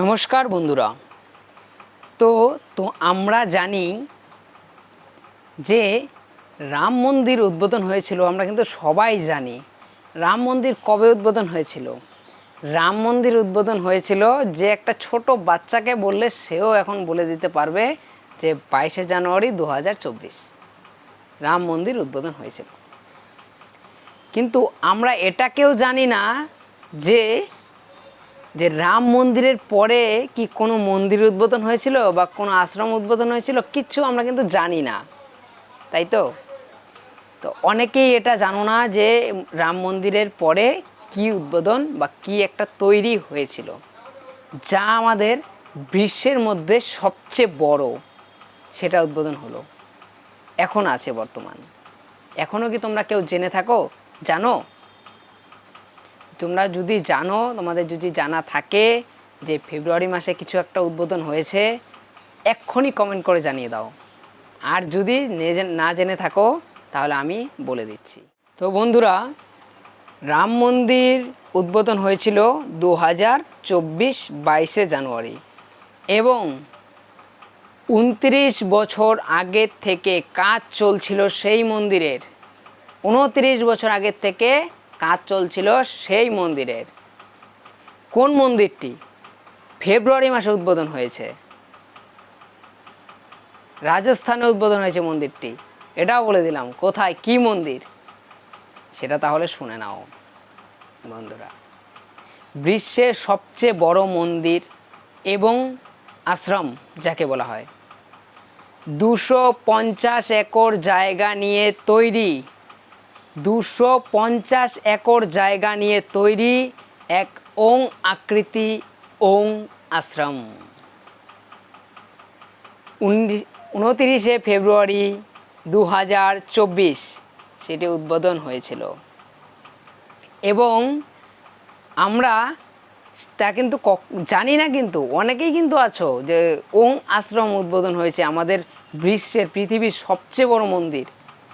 নমস্কার বন্ধুরা। তো তো আমরা জানি যে রাম মন্দির উদ্বোধন হয়েছিল, আমরা কিন্তু সবাই জানি। রাম মন্দির কবে উদ্বোধন হয়েছিল? রাম মন্দির উদ্বোধন হয়েছিল যে একটা ছোট বাচ্চাকে বললে সেও এখন বলে দিতে পারবে যে বাইশে জানুয়ারি দু হাজার চব্বিশ রাম মন্দির উদ্বোধন হয়েছিল। কিন্তু আমরা এটাকেও জানি না যে যে রাম মন্দিরের পরে কি কোনো মন্দির উদ্বোধন হয়েছিল বা কোনো আশ্রম উদ্বোধন হয়েছিল, কিচ্ছু আমরা কিন্তু জানি না। তাই তো? তো অনেকেই এটা জানো না যে রাম মন্দিরের পরে কি উদ্বোধন বা কি একটা তৈরি হয়েছিল। যা আমাদের বিশ্বের মধ্যে সবচেয়ে বড় সেটা উদ্বোধন হলো। এখন আছে বর্তমান। এখনও কি তোমরা কেউ জেনে থাকো? জানো? তোমরা যদি জানো, তোমাদের যদি জানা থাকে যে ফেব্রুয়ারি মাসে কিছু একটা উদ্বোধন হয়েছে, এক্ষুনি কমেন্ট করে জানিয়ে দাও। আর যদি নে- জেনে থাকো, তাহলে আমি বলে দিচ্ছি। তো বন্ধুরা, রাম মন্দির উদ্বোধন হয়েছিল দু হাজার চব্বিশ বাইশে জানুয়ারি এবং উনত্রিশ বছর আগের থেকে কাজ চলছিল সেই মন্দিরের। উনত্রিশ বছর আগের থেকে কাজ চলছিল সেই মন্দিরের। কোন মন্দিরটি? ফেব্রুয়ারি মাসে উদ্বোধন হয়েছে। রাজস্থানে উদ্বোধন হয়েছে মন্দিরটি। এটাও বলে দিলাম, কোথায়, কি মন্দির? সেটা তাহলে শুনে নাও, বন্ধুরা। বিশ্বের সবচেয়ে বড় মন্দির এবং আশ্রম, যাকে বলা হয়। দুশো পঞ্চাশ একর জায়গা নিয়ে তৈরি দুশো পঞ্চাশ একর জায়গা নিয়ে তৈরি এক ওং আকৃতি ওং আশ্রম। উনতিরিশে ফেব্রুয়ারি দু হাজার চব্বিশ সেটি উদ্বোধন হয়েছিল। এবং আমরা তা কিন্তু জানি না কিন্তু, অনেকেই কিন্তু আছো যে ওং আশ্রম উদ্বোধন হয়েছে আমাদের বিশ্বের পৃথিবীর সবচেয়ে বড় মন্দির।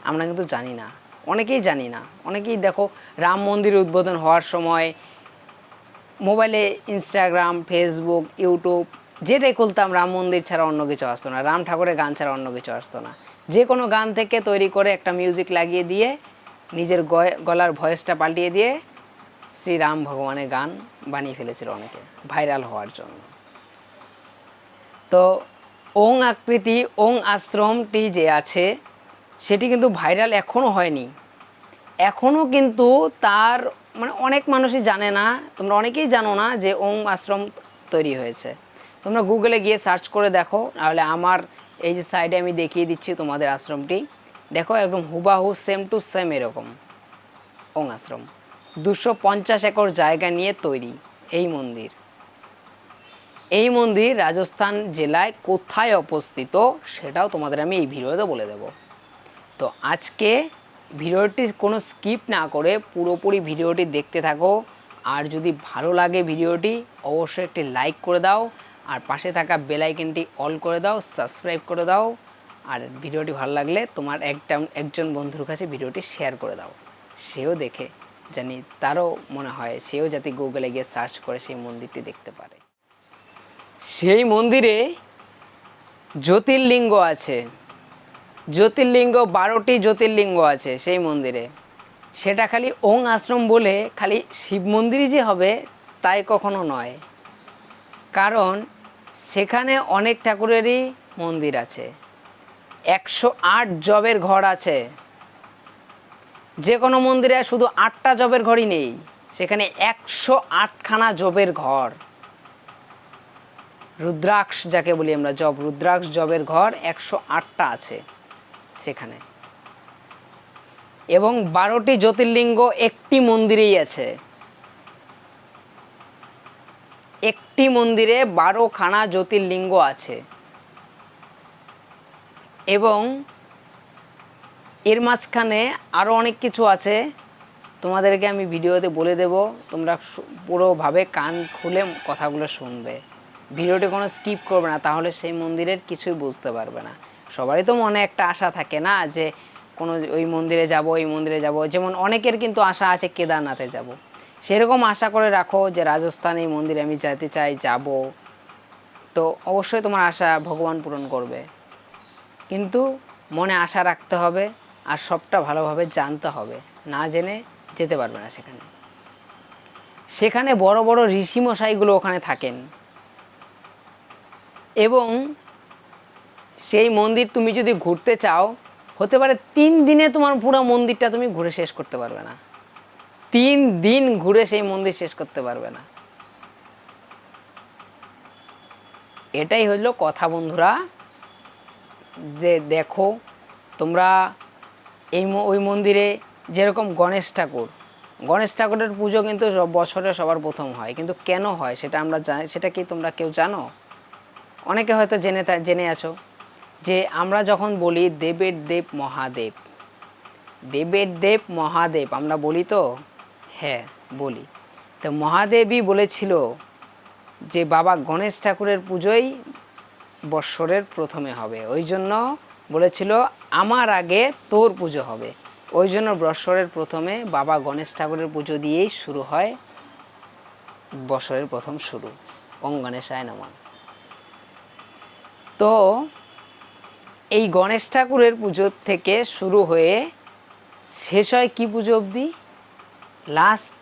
আমরা কিন্তু জানি না। অনেকেই জানি না। অনেকেই দেখো, রাম মন্দির উদ্বোধন হওয়ার সময় মোবাইলে ইনস্টাগ্রাম ফেসবুক ইউটিউব যেটাই খুলতাম, রাম মন্দির ছাড়া অন্য কিছু আসতো না, রাম ঠাকুরের গান ছাড়া অন্য কিছু আসতো না। যে কোনো গান থেকে তৈরি করে একটা মিউজিক লাগিয়ে দিয়ে, নিজের গলার ভয়েসটা পাল্টিয়ে দিয়ে শ্রীরাম ভগবানের গান বানিয়ে ফেলেছিল অনেকে ভাইরাল হওয়ার জন্য। তো ওং আকৃতি, ওং আশ্রমটি যে আছে সেটি কিন্তু ভাইরাল এখনও হয়নি। এখনও কিন্তু তার মানে অনেক মানুষই জানে না, তোমরা অনেকেই জানো না যে ওং আশ্রম তৈরি হয়েছে। তোমরা গুগলে গিয়ে সার্চ করে দেখো, নাহলে আমার এই যে সাইডে আমি দেখিয়ে দিচ্ছি তোমাদের আশ্রমটি। দেখো একদম হুবাহু সেম টু সেম এরকম ওং আশ্রম। দুশো পঞ্চাশ একর জায়গা নিয়ে তৈরি এই মন্দির। এই মন্দির রাজস্থান জেলায় কোথায় অবস্থিত সেটাও তোমাদের আমি এই ভিডিওতে বলে দেবো। তো আজকে ভিডিওটি কোনো স্কিপ না করে পুরোপুরি ভিডিওটি দেখতে থাকো। আর যদি ভালো লাগে ভিডিওটি, অবশ্যই একটি লাইক করে দাও। আর পাশে থাকা বেল আইকনটি অল করে দাও, সাবস্ক্রাইব করে দাও। আর ভিডিওটি ভালো লাগলে তোমার একটা, একজন বন্ধুর কাছে ভিডিওটি শেয়ার করে দাও। সেও দেখে, জানি তারও মনে হয়, সেও যাতে গুগলে গিয়ে সার্চ করে সেই মন্দিরটি দেখতে পারে। সেই মন্দিরে জ্যোতির্লিঙ্গ আছে। জ্যোতির্লিঙ্গ, বারোটি জ্যোতির্লিঙ্গ আছে সেই মন্দিরে। সেটা খালি ওং আশ্রম বলে খালি শিব মন্দিরই যে হবে তাই কখনো নয়। কারণ সেখানে অনেক ঠাকুরেরই মন্দির আছে। একশো আট জবের ঘর আছে। যে কোনো মন্দিরে শুধু আটটা জবের ঘরই নেই, সেখানে একশো আটখানা জবের ঘর। রুদ্রাক্ষ যাকে বলি আমরা, জব, রুদ্রাক্ষ জবের ঘর একশো আটটা আছে। সেখানে। এবং বারোটি জ্যোতির্লিঙ্গ একটি মন্দিরেই আছে। একটি মন্দিরে বারোখানা জ্যোতির্লিঙ্গ আছে। এবং এর মাঝখানে আরও অনেক কিছু আছে। তোমাদেরকে আমি ভিডিওতে বলে দেব, তোমরা পুরোভাবে কান খুলে কথাগুলো শুনবে। ভিডিওটি কোনো স্কিপ করবে না, তাহলে সেই মন্দিরের কিছুই বুঝতে পারবে না। সবারই তো মনে একটা আশা থাকে না যে কোনো ওই মন্দিরে যাব, ওই মন্দিরে যাব। যেমন অনেকের কিন্তু আশা আছে কেদারনাথে যাব। সেরকম আশা করে রাখো যে রাজস্থান এই মন্দিরে আমি যেতে চাই, যাব। তো অবশ্যই তোমার আশা ভগবান পূরণ করবে। কিন্তু মনে আশা রাখতে হবে আর সবটা ভালোভাবে জানতে হবে। না জেনে যেতে পারবে না সেখানে। সেখানে বড় বড় ঋষিমশাইগুলো ওখানে থাকেন। এবং সেই মন্দির তুমি যদি ঘুরতে চাও, হতে পারে তিন দিনে তোমার পুরো মন্দিরটা তুমি ঘুরে শেষ করতে পারবে না। তিন দিন ঘুরে সেই মন্দির শেষ করতে পারবে না। এটাই হলো কথা বন্ধুরা। যে দেখো, তোমরা এই ওই মন্দিরে যেরকম গণেশ ঠাকুর, গণেশ ঠাকুরের পুজো কিন্তু বছরে সবার প্রথম হয়। কিন্তু কেন হয় সেটা আমরা জানি, সেটা কি তোমরা কেউ জানো? অনেকে হয়তো জেনে জেনে আছো। যে আমরা যখন বলি দেবের দেব মহাদেব, দেবের দেব মহাদেব, আমরা বলি তো? হ্যাঁ বলি। তো মহাদেবই বলেছিল যে বাবা গণেশ ঠাকুরের পুজোই বৎসরের প্রথমে হবে। ওই জন্য বলেছিল, আমার আগে তোর পুজো হবে। ওই জন্য বৎসরের প্রথমে বাবা গণেশ ঠাকুরের পুজো দিয়েই শুরু হয় বছরের প্রথম শুরু। ওং গণেশায় নমঃ। তো এই গণেশ ঠাকুরের পুজো থেকে শুরু হয়ে শেষ হয় কী পুজো অবধি? লাস্ট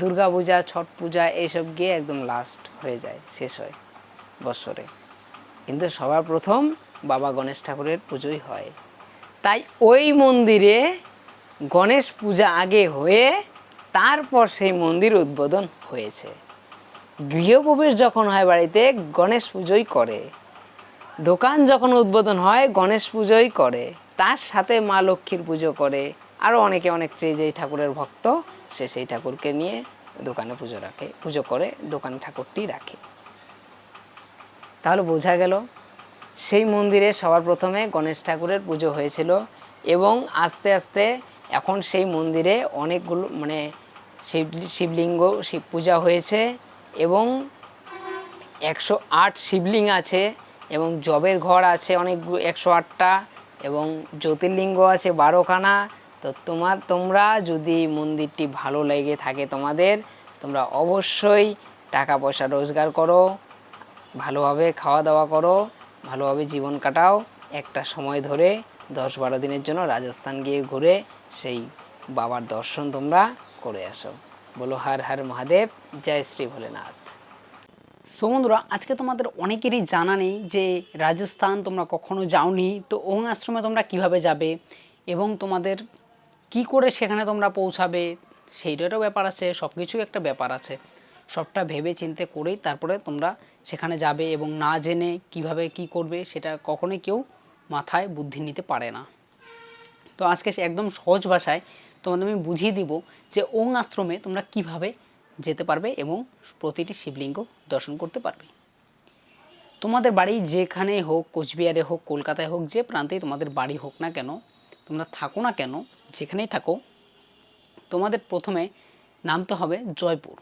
দুর্গা পূজা, ছট পূজা, এইসব গিয়ে একদম লাস্ট হয়ে যায়, শেষ হয় বছরে কিন্তু সবার প্রথম বাবা গণেশ ঠাকুরের পুজোই হয়। তাই ওই মন্দিরে গণেশ পূজা আগে হয়ে তারপর সেই মন্দির উদ্বোধন হয়েছে। গৃহপ্রবেশ যখন হয় বাড়িতে, গণেশ পুজোই করে। দোকান যখন উদ্বোধন হয়, গণেশ পুজোই করে। তার সাথে মা লক্ষ্মীর পুজো করে। আরও অনেকে, অনেক যে- যেই ঠাকুরের ভক্ত, সে সেই ঠাকুরকে নিয়ে দোকানে পুজো রাখে, পুজো করে দোকানে ঠাকুরটি রাখে। তাহলে বোঝা গেল, সেই মন্দিরে সবার প্রথমে গণেশ ঠাকুরের পুজো হয়েছিল এবং আস্তে আস্তে এখন সেই মন্দিরে অনেকগুলো মানে শিব, শিবলিঙ্গ, শিব পূজা হয়েছে এবং একশো আট শিবলিঙ্গ আছে। এবং জবের ঘর আছে অনেক একশো আটটা এবং জ্যোতির্লিঙ্গ আছে বারোখানা। তো তোমার, তোমরা যদি মন্দিরটি ভালো লেগে থাকে তোমাদের, তোমরা অবশ্যই টাকা পয়সা রোজগার করো, ভালোভাবে খাওয়া দাওয়া করো, ভালোভাবে জীবন কাটাও। একটা সময় ধরে দশ বারো দিনের জন্য রাজস্থান গিয়ে ঘুরে সেই বাবার দর্শন তোমরা করে আসো। বলো হর হর মহাদেব, জয় শ্রী ভোলেনাথ। বন্ধুরা, আজকে তোমাদের অনেকেরই জানা নেই যে রাজস্থান তোমরা কখনো যাওনি। তো ওং আশ্রমে তোমরা কীভাবে যাবে এবং তোমাদের কি করে সেখানে তোমরা পৌঁছাবে, সেইটারও ব্যাপার আছে সব কিছুই একটা ব্যাপার আছে। সবটা ভেবে চিন্তে করেই তারপরে তোমরা সেখানে যাবে এবং না জেনে কীভাবে কি করবে সেটা কখনোই কেউ মাথায় বুদ্ধি নিতে পারে না। তো আজকে একদম সহজ ভাষায় তোমাদের আমি বুঝিয়ে দিব যে ওং আশ্রমে তোমরা কীভাবে যেতে পারবে এবং প্রতিটি শিবলিঙ্গ দর্শন করতে পারবে। তোমাদের বাড়ি যেখানে হোক, কোচবিহারে হোক, কলকাতায় হোক, যে প্রান্তেই তোমাদের বাড়ি হোক না কেন, তোমরা থাকো না কেন, যেখানেই থাকো, তোমাদের প্রথমে নামতে হবে জয়পুর।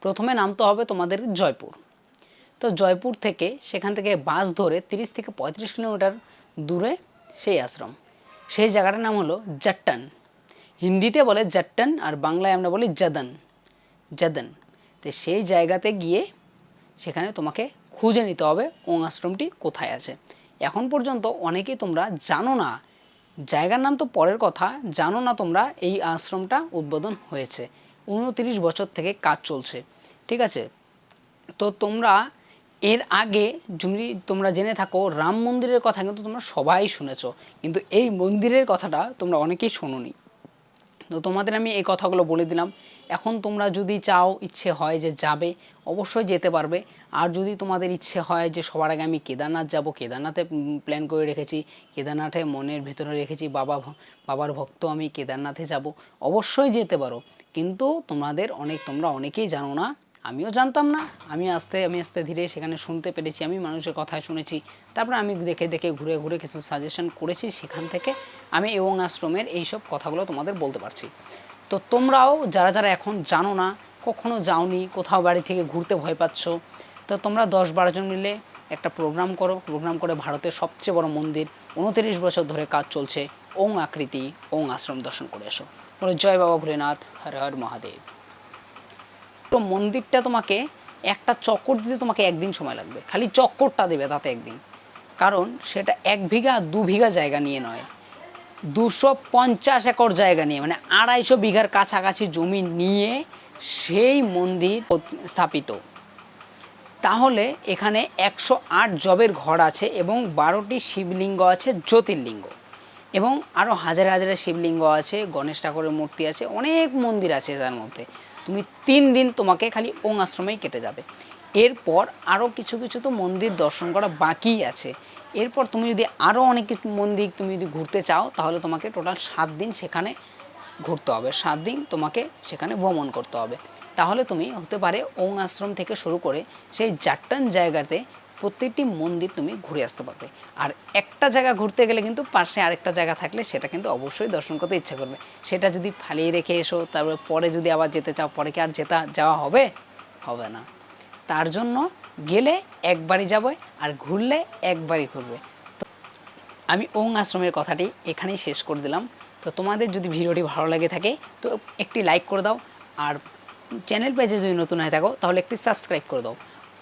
প্রথমে নামতে হবে তোমাদের জয়পুর। তো জয়পুর থেকে, সেখান থেকে বাস ধরে তিরিশ থেকে পঁয়ত্রিশ কিলোমিটার দূরে সেই আশ্রম। সেই জায়গাটার নাম হলো জাট্টান। হিন্দিতে বলে জাট্টান আর বাংলায় আমরা বলি জাদান। জাদান। তো সেই জায়গাতে গিয়ে সেখানে তোমাকে খুঁজে নিতে হবে ওং আশ্রমটি কোথায় আছে। এখন পর্যন্ত অনেকেই তোমরা জানো না, জায়গার নাম তো পরের কথা, জানো না তোমরা এই আশ্রমটা উদ্বোধন হয়েছে। উনতিরিশ বছর থেকে কাজ চলছে, ঠিক আছে? তো তোমরা এর আগে যদি তোমরা জেনে থাকো, রাম মন্দিরের কথা কিন্তু তোমরা সবাই শুনেছো, কিন্তু এই মন্দিরের কথাটা তোমরা অনেকেই শোনোনি। তো তোমাদের আমি এই কথাগুলো বলে দিলাম। এখন তোমরা যদি চাও ইচ্ছে হয় যে যাবে, অবশ্যই যেতে পারবে। আর যদি তোমাদের ইচ্ছে হয় যে সবার আগে আমি কেদারনাথ যাব, কেদারনাথে প্ল্যান করে রেখেছি, কেদারনাথে মনের ভেতরে রেখেছি, বাবা বাবার ভক্ত আমি কেদারনাথে যাব, অবশ্যই যেতে পারো। কিন্তু তোমাদের অনেক, তোমরা অনেকেই জানো না, আমিও জানতাম না। আমি আস্তে আমি আস্তে ধীরে সেখানে শুনতে পেরেছি, আমি মানুষের কথায় শুনেছি। তারপরে আমি দেখে দেখে, ঘুরে ঘুরে কিছু সাজেশন করেছি সেখান থেকে আমি এবং আশ্রমের এইসব কথাগুলো তোমাদের বলতে পারছি। তো তোমরাও, যারা যারা এখন জানো না, কখনো যাওনি, কোথাও বাড়ি থেকে ঘুরতে ভয় পাচ্ছ, তো তোমরা দশ বারো জন মিলে একটা প্রোগ্রাম করো। প্রোগ্রাম করে ভারতের সবচেয়ে বড় মন্দির, উনতিরিশ বছর ধরে কাজ চলছে। ওং আকৃতি, ওং আশ্রম দর্শন করে এসো। বলে, জয় বাবা ভোলেনাথ, হর হর মহাদেব। তো মন্দিরটা তোমাকে একটা চক্কর দিতে তোমাকে একদিন সময় লাগবে। খালি চক্করটা দেবে তাতে একদিন। কারণ সেটা এক বিঘা, দু বিঘা জায়গা নিয়ে নয়। দুশো পঞ্চাশ একর জায়গা নিয়ে মানে আড়াইশো বিঘার কাছাকাছি জমি নিয়ে সেই মন্দির স্থাপিত। তাহলে এখানে একশো আট জবের ঘর আছে এবং বারোটি শিবলিঙ্গ আছে, জ্যোতির্লিঙ্গ। এবং আরও হাজার হাজারের শিবলিঙ্গ আছে, গণেশ ঠাকুরের মূর্তি আছে, অনেক মন্দির আছে তার মধ্যে। তুমি তিন দিন তোমাকে খালি ওং আশ্রমেই কেটে যাবে। এরপর আরও কিছু কিছু তো মন্দির দর্শন করা বাকিই আছে। এরপর তুমি যদি আরও অনেক কিছু মন্দির তুমি যদি ঘুরতে চাও, তাহলে তোমাকে টোটাল সাত দিন সেখানে ঘুরতে হবে। সাত দিন তোমাকে সেখানে ভ্রমণ করতে হবে। তাহলে তুমি হতে পারে ওং আশ্রম থেকে শুরু করে সেই জাট্টান জায়গাতে প্রত্যেকটি মন্দির তুমি ঘুরে আসতে পারবে। আর একটা জায়গা ঘুরতে গেলে কিন্তু পাশে আরেকটা জায়গা থাকলে সেটা কিন্তু অবশ্যই দর্শন করতে ইচ্ছা করবে। সেটা যদি ফালিয়ে রেখে এসো, তারপরে পরে যদি আবার যেতে চাও, পরে কি আর যেতা, যাওয়া হবে? হবে না। তার জন্য গেলে একবারই যাবে আর ঘুরলে একবারই ঘুরবে। তো আমি ওং আশ্রমের কথাটি এখানেই শেষ করে দিলাম। তো তোমাদের যদি ভিডিওটি ভালো লাগে থাকে, তো একটি লাইক করে দাও আর চ্যানেল পেজে যদি নতুন হয়ে থাকো, তাহলে একটি সাবস্ক্রাইব করে দাও।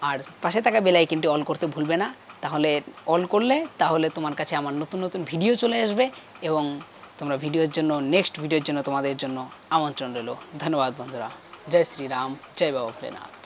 আর পাশে থাকা বেল আইকনটি অল করতে ভুলবে না। তাহলে অল করলে তাহলে তোমার কাছে আমার নতুন নতুন ভিডিও চলে আসবে এবং তোমরা ভিডিওর জন্য নেক্সট ভিডিওর জন্য তোমাদের জন্য আমন্ত্রণ রইল। ধন্যবাদ বন্ধুরা। জয় শ্রীরাম। জয় বাবা ভোলেনাথ।